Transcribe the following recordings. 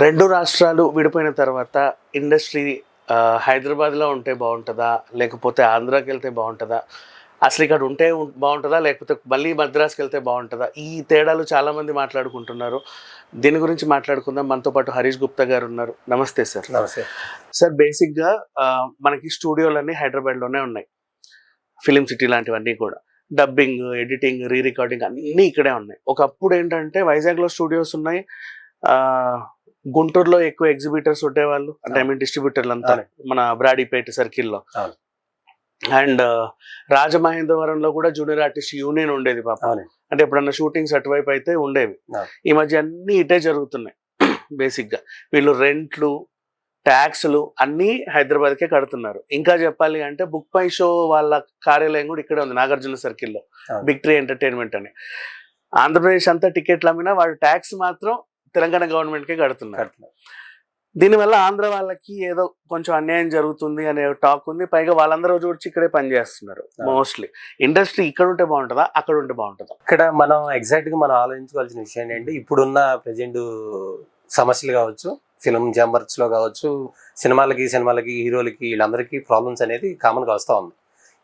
రెండు రాష్ట్రాలు విడిపోయిన తర్వాత ఇండస్ట్రీ హైదరాబాద్లో ఉంటే బాగుంటుందా? లేకపోతే ఆంధ్రాకి వెళ్తే బాగుంటుందా? అసలు ఇక్కడ ఉంటే బాగుంటుందా? లేకపోతే మళ్ళీ మద్రాస్కి వెళ్తే బాగుంటుందా? ఈ తేడాలు చాలామంది మాట్లాడుకుంటున్నారు. దీని గురించి మాట్లాడుకుందాం. మనతో పాటు హరీష్ గుప్తా గారు ఉన్నారు. నమస్తే సార్. నమస్తే. సార్ బేసిక్గా మనకి స్టూడియోలన్నీ హైదరాబాద్లోనే ఉన్నాయి. ఫిలిం సిటీ లాంటివన్నీ కూడా. డబ్బింగ్ ఎడిటింగ్ రీ రికార్డింగ్ అన్నీ ఇక్కడే ఉన్నాయి. ఒకప్పుడు ఏంటంటే వైజాగ్లో స్టూడియోస్ ఉన్నాయి. గుంటూరులో ఎక్కువ ఎగ్జిబిటర్స్ ఉండేవాళ్ళు అంటే ఐ మీన్ డిస్ట్రిబ్యూటర్లు అంతా. మన బ్రాడీపేట సర్కిల్లో. అండ్ రాజమహేంద్రవరంలో కూడా జూనియర్ ఆర్టిస్ట్ యూనియన్ ఉండేది పాప. అంటే ఎప్పుడన్నా షూటింగ్స్ అటువైపు అయితే ఉండేవి. ఈ మధ్య అన్ని ఇటే జరుగుతున్నాయి బేసిక్గా వీళ్ళు రెంట్లు ట్యాక్స్లు అన్నీ హైదరాబాద్కే కడుతున్నారు. ఇంకా చెప్పాలి అంటే బుక్ మై షో వాళ్ళ కార్యాలయం కూడా ఇక్కడే ఉంది నాగార్జున సర్కిల్లో. బిగ్ ట్రీ ఎంటర్టైన్మెంట్ అని. ఆంధ్రప్రదేశ్ అంతా టికెట్లు అమ్మినా వాళ్ళు ట్యాక్స్ మాత్రం తెలంగాణ గవర్నమెంట్కే కడుతున్నారు. కడుతున్నారు. దీనివల్ల ఆంధ్ర వాళ్ళకి ఏదో కొంచెం అన్యాయం జరుగుతుంది అనే టాక్ ఉంది. పైగా వాళ్ళందరూ వచ్చి ఇక్కడే పనిచేస్తున్నారు. మోస్ట్లీ. ఇండస్ట్రీ ఇక్కడ ఉంటే బాగుంటుందా? అక్కడ ఉంటే బాగుంటుందా? ఇక్కడ మనం ఎగ్జాక్ట్గా మనం ఆలోచించుకోవాల్సిన విషయం ఏంటంటే ఇప్పుడున్న ప్రజెంట్ సమస్యలు కావచ్చు ఫిల్మ్ ఛాంబర్స్లో కావచ్చు సినిమాలకి సినిమాలకి హీరోలకి వీళ్ళందరికీ ప్రాబ్లమ్స్ అనేది కామన్గా వస్తూ ఉంది.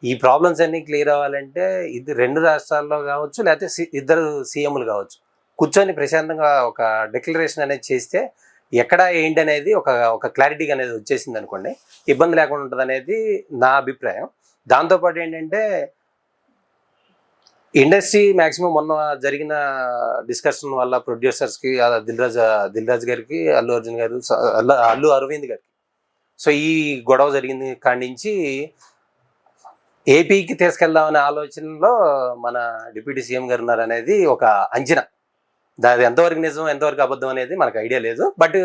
ఈ ప్రాబ్లమ్స్ అన్ని క్లియర్ అవ్వాలంటే ఇది రెండు రాష్ట్రాల్లో కావచ్చు లేకపోతే ఇద్దరు సీఎంలు కావచ్చు. కూర్చొని ప్రశాంతంగా ఒక డిక్లరేషన్ అనేది చేస్తే ఎక్కడ ఏంటి అనేది ఒక ఒక క్లారిటీ అనేది వచ్చేసింది అనుకోండి. ఇబ్బంది లేకుండా ఉంటుంది అనేది నా అభిప్రాయం. దాంతోపాటు ఏంటంటే ఇండస్ట్రీ మ్యాక్సిమం మొన్న జరిగిన డిస్కషన్ వల్ల ప్రొడ్యూసర్స్కి దిల్రాజ్ దిల్రాజ్ దిల్ దిల్ రాజ్ గారికి అల్లు అర్జున్ గారు అల్లు- అరవింద్ గారికి. సో ఈ గొడవ జరిగింది కాడి నుంచి ఏపీకి తీసుకెళ్దామనే ఆలోచనలో మన డిప్యూటీ సీఎం గారు ఉన్నారు అనేది ఒక అంచనా. దాది ఎంతవరకు నిజం ఎంతవరకు అబద్ధం అనేది మనకు ఐడియా లేదు. బట్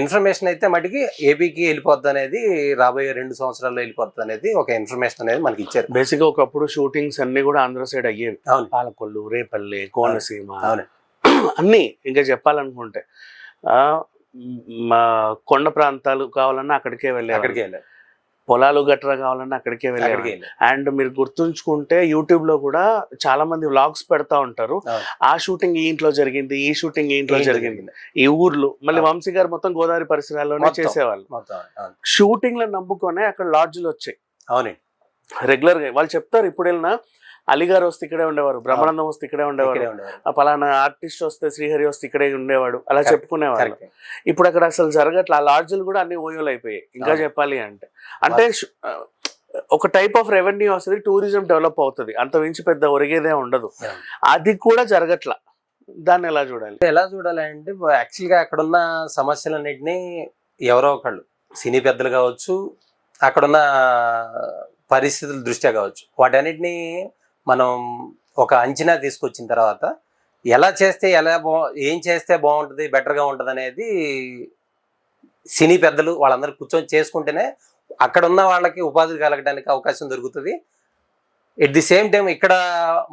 ఇన్ఫర్మేషన్ అయితే మటుకి ఏపీకి వెళ్ళిపోద్ది అనేది రాబోయే రెండు సంవత్సరాల్లో వెళ్ళిపోద్ది అనేది ఒక ఇన్ఫర్మేషన్ అనేది మనకి ఇచ్చారు. బేసిక్గా ఒకప్పుడు షూటింగ్స్ అన్ని కూడా ఆంధ్ర సైడ్ అయ్యేవి. అవును. పాలకొల్లు రేపల్లి కోనసీమ అవును. అన్ని ఇంకా చెప్పాలనుకుంటే మా కొండ ప్రాంతాలు కావాలన్నా అక్కడికే వెళ్ళేవారు అక్కడికి వెళ్ళారు. పొలాలు గట్రా కావాలన్నా అక్కడికే వెళ్ళారు అండ్ మీరు గుర్తుంచుకుంటే యూట్యూబ్లో కూడా చాలా మంది వ్లాగ్స్ పెడతా ఉంటారు. ఆ షూటింగ్ ఈ ఇంట్లో జరిగింది ఈ షూటింగ్ ఈ ఇంట్లో జరిగింది? ఈ ఊర్లు మళ్ళీ. వంశీ గారు మొత్తం గోదావరి పరిసరాల్లోనే. చేసేవాళ్ళు. షూటింగ్లో నమ్ముకొనే అక్కడ లాడ్జ్లు వచ్చాయి అవునండి రెగ్యులర్గా వాళ్ళు చెప్తారు ఇప్పుడు వెళ్ళినా అలీగారు వస్తే ఇక్కడే ఉండేవారు బ్రహ్మానందం వస్తే ఇక్కడే ఉండేవారు పలానా ఆర్టిస్ట్ వస్తే శ్రీహరి వస్తే ఇక్కడే ఉండేవాడు అలా కరెక్ట్. ఇప్పుడు అక్కడ అసలు జరగట్లే ఆ లాడ్జ్లు కూడా అన్ని ఓయోలు అయిపోయాయి ఇంకా. చెప్పాలి అంటే అంటే ఒక టైప్ ఆఫ్ రెవెన్యూ వస్తుంది టూరిజం డెవలప్ అవుతుంది అంత మించి పెద్ద ఒరిగేదే ఉండదు. అది కూడా జరగట్ల దాన్ని ఎలా చూడాలి ఎలా చూడాలంటే యాక్చువల్గా అక్కడ ఉన్న సమస్యలన్నింటినీ ఎవరో ఒకళ్ళు సినీ పెద్దలు కావచ్చు అక్కడున్న పరిస్థితుల దృష్ట్యా కావచ్చు వాటన్నిటిని మనం ఒక అంచనా తీసుకొచ్చిన తర్వాత ఎలా చేస్తే ఎలా బా ఏం చేస్తే బాగుంటుంది బెటర్గా ఉంటుంది అనేది సినీ పెద్దలు వాళ్ళందరూ కూర్చొని చేసుకుంటేనే అక్కడ ఉన్న వాళ్ళకి ఉపాధి కలగడానికి అవకాశం దొరుకుతుంది. ఎట్ ది సేమ్ టైం ఇక్కడ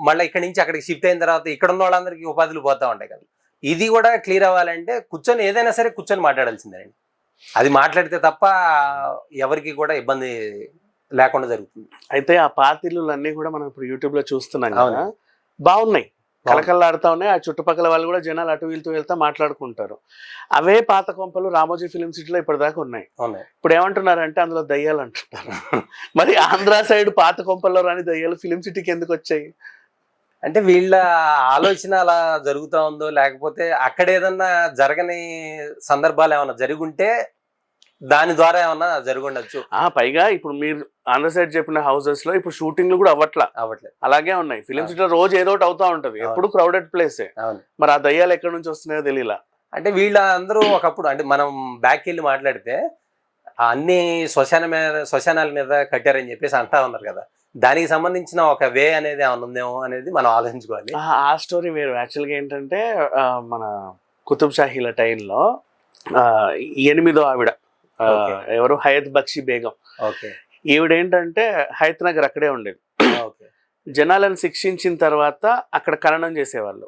మళ్ళీ ఇక్కడ నుంచి అక్కడికి షిఫ్ట్ అయిన తర్వాత ఇక్కడ ఉన్న వాళ్ళందరికీ ఉపాధులు పోతా ఉంటాయి కదా. ఇది కూడా క్లియర్ అవ్వాలంటే కూర్చొని ఏదైనా సరే కూర్చొని మాట్లాడాల్సిందేనండి అది మాట్లాడితే తప్ప ఎవరికి కూడా ఇబ్బంది లేకుండా జరుగుతుంది. అయితే ఆ పాతిళ్ళు అన్ని కూడా మనం ఇప్పుడు యూట్యూబ్లో చూస్తున్నాం కదా. బాగున్నాయి. కలకల్లాడుతా ఉన్నాయి. ఆ చుట్టుపక్కల వాళ్ళు కూడా జనాలు అటు వెళ్తూ వెళ్తా మాట్లాడుకుంటారు. అవే పాత కొంపలు రామోజీ ఫిలిం సిటీలో ఇప్పటిదాకా ఉన్నాయి. ఇప్పుడు ఏమంటున్నారంటే అందులో దయ్యాలు అంటున్నారు. మరి ఆంధ్ర సైడ్ పాత కొంపల్లో రాని దయ్యాలు ఫిలిం సిటీకి ఎందుకు వచ్చాయి? అంటే వీళ్ళ ఆలోచన అలా జరుగుతా ఉందో లేకపోతే అక్కడ ఏదన్నా జరగని సందర్భాలు ఏమైనా జరుగుంటే దాని ద్వారా ఏమన్నా జరుగుండొచ్చు? ఆ పైగా ఇప్పుడు మీరు ఆంధ్ర సైడ్ చెప్పిన హౌసెస్లో ఇప్పుడు షూటింగ్లు కూడా అవ్వట్లా. అవ్వట్లేదు అలాగే ఉన్నాయి. ఫిలిం. సిటీలో రోజు ఏదో ఒకటి అవుతా ఉంటది. ఎప్పుడు క్రౌడెడ్ ప్లేసే మరి ఆ దయ్యాలు ఎక్కడి నుంచి వస్తున్నాయో తెలియలా అంటే వీళ్ళ అందరూ ఒకప్పుడు అంటే మనం బ్యాక్ వెళ్ళి మాట్లాడితే అన్ని శ్మశాన మీద శ్మశానాల మీద కట్టారని చెప్పేసి అంటా ఉన్నారు కదా. దానికి సంబంధించిన ఒక వే అనేది ఏమైనా ఉందేమో అనేది మనం ఆలోచించుకోవాలి. ఆ స్టోరీ వేరు. యాక్చువల్గా ఏంటంటే మన కుతుబ్ షాహీల టైంలో ఎనిమిదో ఆవిడ. ఎవరు? హయత్ బక్షి బేగం. ఓకే. ఈవిడ ఏంటంటే హయత్ నగర్ అక్కడే ఉండేది. ఓకే. జనాలను శిక్షించిన తర్వాత అక్కడ ఖననం చేసేవాళ్ళు.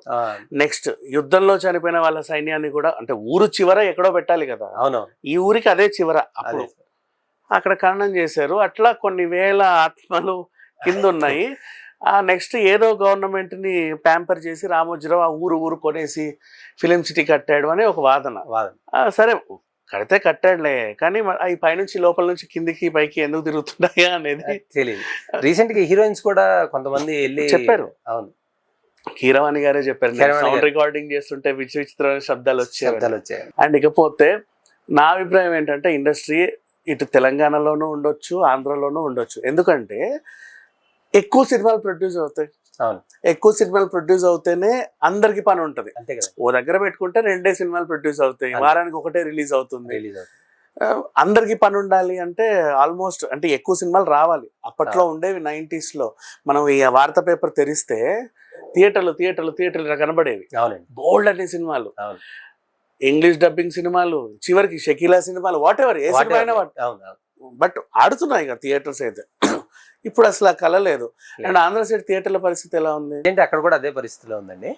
నెక్స్ట్ యుద్ధంలో చనిపోయిన వాళ్ళ సైన్యాన్ని కూడా అంటే ఊరు చివర ఎక్కడో పెట్టాలి కదా. అవును ఈ ఊరికి అదే చివర అప్పుడు. అక్కడ ఖననం చేశారు. అట్లా కొన్ని వేల ఆత్మలు కింద ఉన్నాయి ఆ నెక్స్ట్ ఏదో గవర్నమెంట్ని ప్యాంపర్ చేసి రామోజీరావు ఆ ఊరు ఊరు కొనేసి ఫిలిం సిటీ కట్టాడు అని ఒక వాదన. వాదన. సరే. కడితే కట్టాడులే. కానీ అవి పైనుంచి లోపల నుంచి కిందికి పైకి ఎందుకు తిరుగుతున్నాయా అనేది తెలియదు రీసెంట్గా హీరోయిన్స్ కూడా కొంతమంది వెళ్ళి చెప్పారు. అవును. కీరవాణి గారే చెప్పారు. సౌండ్. రికార్డింగ్ చేస్తుంటే విచిత్ర విచిత్రమైన శబ్దాలు వచ్చాయి శబ్దాలు వచ్చాయి అండ్ ఇకపోతే నా అభిప్రాయం ఏంటంటే ఇండస్ట్రీ ఇటు తెలంగాణలోనూ ఉండొచ్చు ఆంధ్రలోనూ ఉండొచ్చు. ఎందుకంటే ఎక్కువ సినిమాలు ప్రొడ్యూస్ అవుతాయి. ఎక్కువ సినిమాలు ప్రొడ్యూస్ అవుతేనే అందరికి పని ఉంటది. ఓ దగ్గర పెట్టుకుంటే రెండే సినిమాలు ప్రొడ్యూస్ అవుతాయి. వారానికి ఒకటే రిలీజ్ అవుతుంది. అందరికి పని ఉండాలి అంటే ఆల్మోస్ట్ అంటే ఎక్కువ సినిమాలు రావాలి. అప్పట్లో ఉండేవి 90s లో. మనం ఈ వార్తా పేపర్ తెరిస్తే థియేటర్లు థియేటర్లు థియేటర్లు కనబడేవి. బోల్డ్ అనే సినిమాలు. ఇంగ్లీష్ డబ్బింగ్ సినిమాలు చివరికి షకీలా సినిమాలు వాట్ ఎవర్ ఏ సినిమా బట్ ఆడుతున్నాయి కదా థియేటర్స్ అయితే. ఇప్పుడు అసలు ఆ కళ లేదు. అండ్ ఆంధ్ర సైడ్ థియేటర్ల పరిస్థితి ఎలా ఉంది? ఏంటి అక్కడ కూడా అదే పరిస్థితిలో ఉందండి.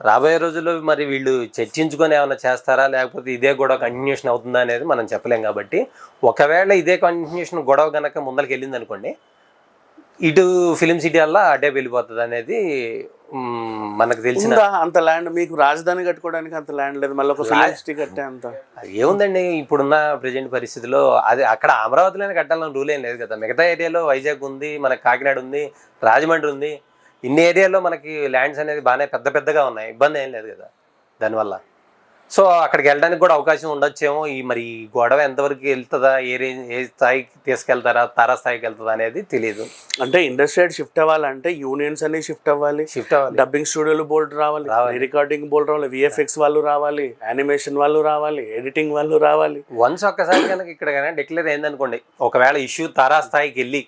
రాబోయే రోజుల్లో మరి వీళ్ళు చర్చించుకొని ఏమైనా చేస్తారా? లేకపోతే ఇదే గొడవ కంటిన్యూషన్ అవుతుందా అనేది మనం చెప్పలేం కాబట్టి ఒకవేళ ఇదే కంటిన్యూషన్ గొడవ గనక ముందరికి వెళ్ళింది అనుకోండి ఇటు ఫిలిం సిటీ వల్ల అటే వెళ్ళిపోతుంది అనేది మనకు తెలిసిన అంత ల్యాండ్ మీకు రాజధాని కట్టుకోవడానికి అంత ల్యాండ్ లేదు. మళ్ళీ ఒక ఫిలిం సిటీ కట్టే అంత. ఏముందండి? ఇప్పుడున్న ప్రజెంట్ పరిస్థితిలో అది అక్కడ అమరావతిలోనే కట్టాలని రూల్ ఏం లేదు కదా. మిగతా ఏరియాలో వైజాగ్ ఉంది మనకి కాకినాడ ఉంది రాజమండ్రి ఉంది. ఇన్ని ఏరియాలో మనకి ల్యాండ్స్ అనేది బాగానే పెద్ద పెద్దగా ఉన్నాయి. ఇబ్బంది ఏం లేదు కదా. దానివల్ల. సో అక్కడికి వెళ్ళడానికి కూడా అవకాశం ఉండొచ్చేమో. ఈ మరి ఈ గొడవ ఎంతవరకు వెళ్తుందా? ఏ రేంజ్ ఏ స్థాయికి తీసుకెళ్తారా? తారా స్థాయికి వెళ్తుందా అనేది తెలియదు అంటే ఇండస్ట్రీ షిఫ్ట్ అవ్వాలంటే యూనియన్స్ అన్ని షిఫ్ట్ అవ్వాలి. షిఫ్ట్ అవ్వాలి. డబ్బింగ్ స్టూడియోలు బోర్డు రావాలి. రికార్డింగ్ బోర్డు రావాలి. విఎఫ్ఎక్స్ వాళ్ళు రావాలి. యానిమేషన్ వాళ్ళు రావాలి. ఎడిటింగ్ వాళ్ళు రావాలి. వన్స్ ఒక్కసారి కనుక ఇక్కడ కనుక డిక్లేర్ అయిందనుకోండి ఒకవేళ ఇష్యూ తారా స్థాయికి వెళ్ళి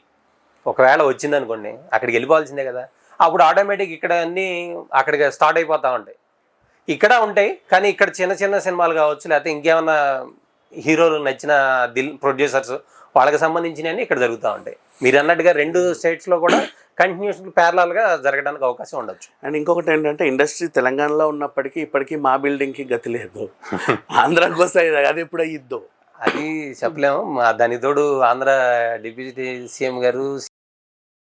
ఒకవేళ వచ్చిందనుకోండి అక్కడికి వెళ్ళిపోవాల్సిందే కదా. అప్పుడు ఆటోమేటిక్ ఇక్కడ అన్నీ అక్కడికి స్టార్ట్ అయిపోతూ ఉంటాయి. ఇక్కడ ఉంటాయి కానీ ఇక్కడ చిన్న చిన్న సినిమాలు కావచ్చు లేకపోతే ఇంకేమన్నా హీరోలు నచ్చిన దిల్ ప్రొడ్యూసర్స్ వాళ్ళకి సంబంధించినవి ఇక్కడ జరుగుతూ ఉంటాయి. మీరు అన్నట్టుగా రెండు స్టేట్స్లో కూడా కంటిన్యూషన్గా జరగడానికి అవకాశం ఉండొచ్చు. అండ్ ఇంకొకటి ఏంటంటే ఇండస్ట్రీ తెలంగాణలో ఉన్నప్పటికీ ఇప్పటికీ మా బిల్డింగ్కి గతి లేదు. ఆంధ్రాకి వస్తాయి అది ఎప్పుడు అయ్యిద్దో అది చెప్పలేము. మా దానికి తోడు ఆంధ్ర డిప్యూటీ సీఎం గారు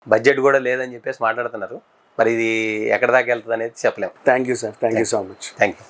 బడ్జెట్ కూడా లేదని చెప్పేసి మాట్లాడుతున్నారు. మరి ఇది ఎక్కడ దాకా వెళ్తుంది అనేది చెప్పలేము thank you sir thank you so much thank you